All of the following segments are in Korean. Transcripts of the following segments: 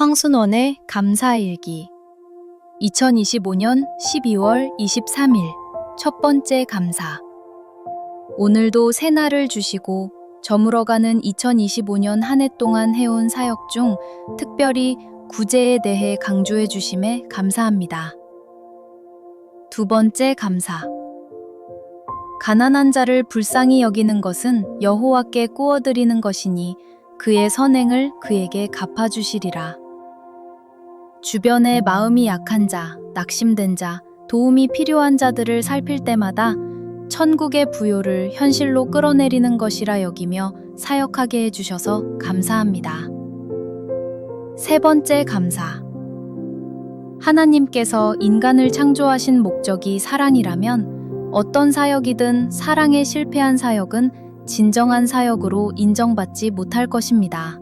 황순원의 감사일기 2025년 12월 23일 첫 번째 감사 오늘도 새날을 주시고 저물어가는 2025년 한 해 동안 해온 사역 중 특별히 구제에 대해 강조해 주심에 감사합니다. 두 번째 감사 가난한 자를 불쌍히 여기는 것은 여호와께 꾸어드리는 것이니 그의 선행을 그에게 갚아주시리라. 주변에 마음이 약한 자, 낙심된 자, 도움이 필요한 자들을 살필 때마다 천국의 부요를 현실로 끌어내리는 것이라 여기며 사역하게 해주셔서 감사합니다. 세 번째 감사. 하나님께서 인간을 창조하신 목적이 사랑이라면 어떤 사역이든 사랑에 실패한 사역은 진정한 사역으로 인정받지 못할 것입니다.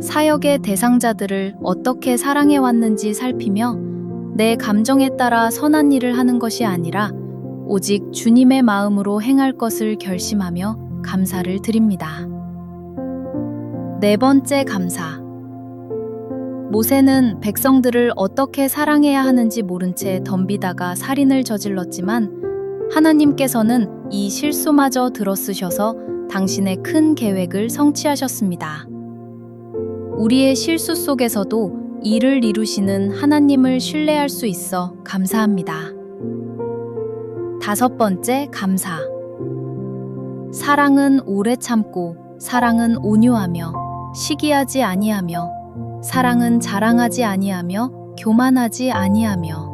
사역의 대상자들을 어떻게 사랑해 왔는지 살피며 내 감정에 따라 선한 일을 하는 것이 아니라 오직 주님의 마음으로 행할 것을 결심하며 감사를 드립니다. 네 번째 감사. 모세는 백성들을 어떻게 사랑해야 하는지 모른 채 덤비다가 살인을 저질렀지만 하나님께서는 이 실수마저 들어쓰셔서 당신의 큰 계획을 성취하셨습니다. 우리의 실수 속에서도 일을 이루시는 하나님을 신뢰할 수 있어 감사합니다. 다섯 번째 감사. 사랑은 오래 참고, 사랑은 온유하며, 시기하지 아니하며, 사랑은 자랑하지 아니하며, 교만하지 아니하며.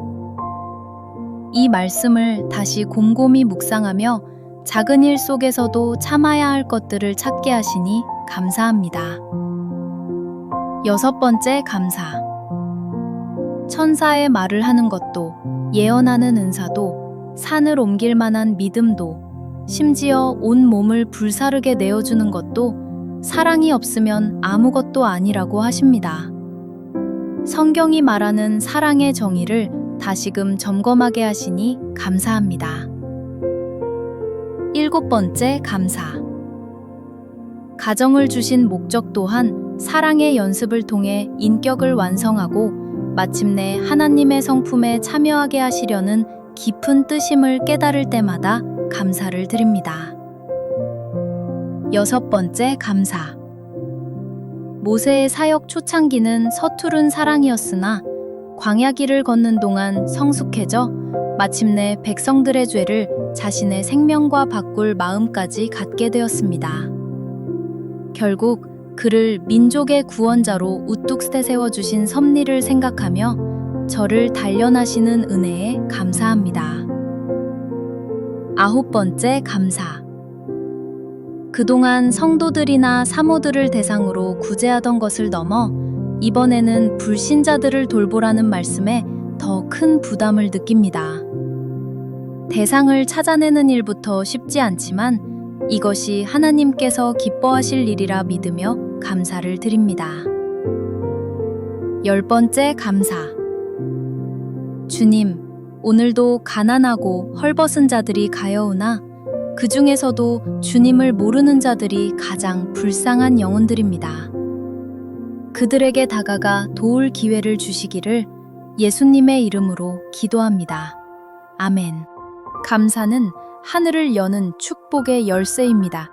이 말씀을 다시 곰곰이 묵상하며 작은 일 속에서도 참아야 할 것들을 찾게 하시니 감사합니다. 여섯 번째 감사. 천사의 말을 하는 것도, 예언하는 은사도, 산을 옮길 만한 믿음도, 심지어 온 몸을 불사르게 내어주는 것도 사랑이 없으면 아무것도 아니라고 하십니다. 성경이 말하는 사랑의 정의를 다시금 점검하게 하시니 감사합니다. 일곱 번째 감사. 가정을 주신 목적 또한 사랑의 연습을 통해 인격을 완성하고 마침내 하나님의 성품에 참여하게 하시려는 깊은 뜻임을 깨달을 때마다 감사를 드립니다. 여섯 번째 감사. 모세의 사역 초창기는 서투른 사랑이었으나 광야 길을 걷는 동안 성숙해져 마침내 백성들의 죄를 자신의 생명과 바꿀 마음까지 갖게 되었습니다. 결국 그를 민족의 구원자로 우뚝 세세워 주신 섭리를 생각하며 저를 단련하시는 은혜에 감사합니다. 아홉 번째 감사. 그동안 성도들이나 사모들을 대상으로 구제하던 것을 넘어 이번에는 불신자들을 돌보라는 말씀에 더 큰 부담을 느낍니다. 대상을 찾아내는 일부터 쉽지 않지만 이것이 하나님께서 기뻐하실 일이라 믿으며 감사를 드립니다. 열 번째 감사. 주님, 오늘도 가난하고 헐벗은 자들이 가여우나 그 중에서도 주님을 모르는 자들이 가장 불쌍한 영혼들입니다. 그들에게 다가가 도울 기회를 주시기를 예수님의 이름으로 기도합니다. 아멘. 감사는 하늘을 여는 축복의 열쇠입니다.